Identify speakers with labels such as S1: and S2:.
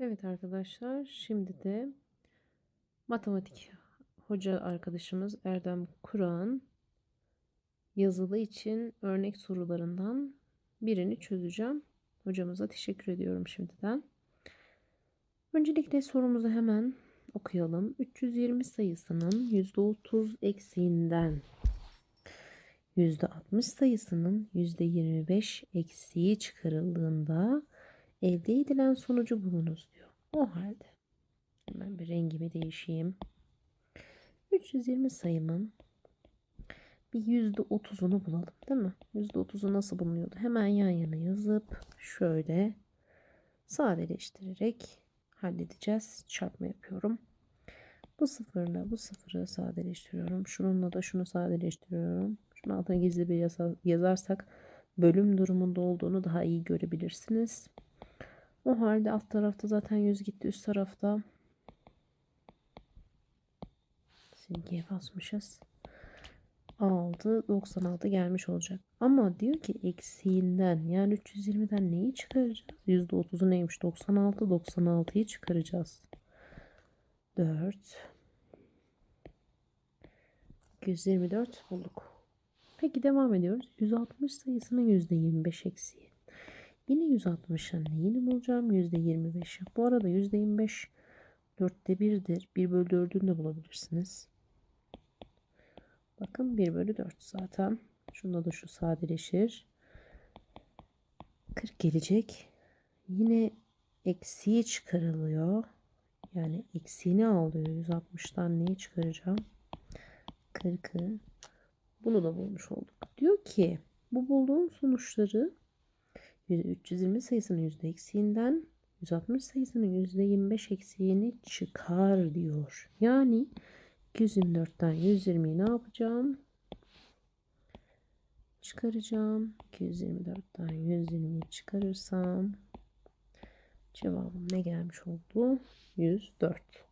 S1: Evet arkadaşlar şimdi de matematik hoca arkadaşımız Erdem Kur'an yazılı için örnek sorularından birini çözeceğim. Hocamıza teşekkür ediyorum şimdiden. Öncelikle sorumuzu hemen okuyalım. 320 sayısının %30 eksiğinden %60 sayısının %25 eksiği çıkarıldığında elde edilen sonucu bulunuz diyor. O halde hemen bir rengimi değişeyim. 320 sayımın bir %30'unu bulalım değil mi? %30'u nasıl bulunuyordu? Hemen yan yana yazıp şöyle sadeleştirerek halledeceğiz. Çarpma yapıyorum. Bu sıfırla bu sıfırı sadeleştiriyorum. Şununla da şunu sadeleştiriyorum. Şunun altına gizli bir yazarsak bölüm durumunda olduğunu daha iyi görebilirsiniz. O halde alt tarafta zaten 100 gitti. Üst tarafta silgiye basmışız. 6, 96 gelmiş olacak. Ama diyor ki eksiğinden yani 320'den neyi çıkaracağız? %30'u neymiş? 96, 96'yı çıkaracağız. 4 224 bulduk. Peki devam ediyoruz. 160 sayısının %25 eksiği. Yine 160'ın neyini bulacağım? %25. Bu arada %25 4'te 1'dir. 1 bölü 4'ünü de bulabilirsiniz. Bakın 1 bölü 4 zaten. Şunda da şu sadeleşir. 40 gelecek. Yine eksiği çıkarılıyor. Yani eksiğini alıyor. 160'tan neyi çıkaracağım? 40'ı. Bunu da bulmuş olduk. Diyor ki bu bulduğum sonuçları 320 sayısının yüzde eksiğinden 160 sayısının yüzde 25 eksiğini çıkar diyor. Yani 224'ten 120'yi ne yapacağım? Çıkaracağım. 224'ten 120'yi çıkarırsam cevabım ne gelmiş oldu? 104.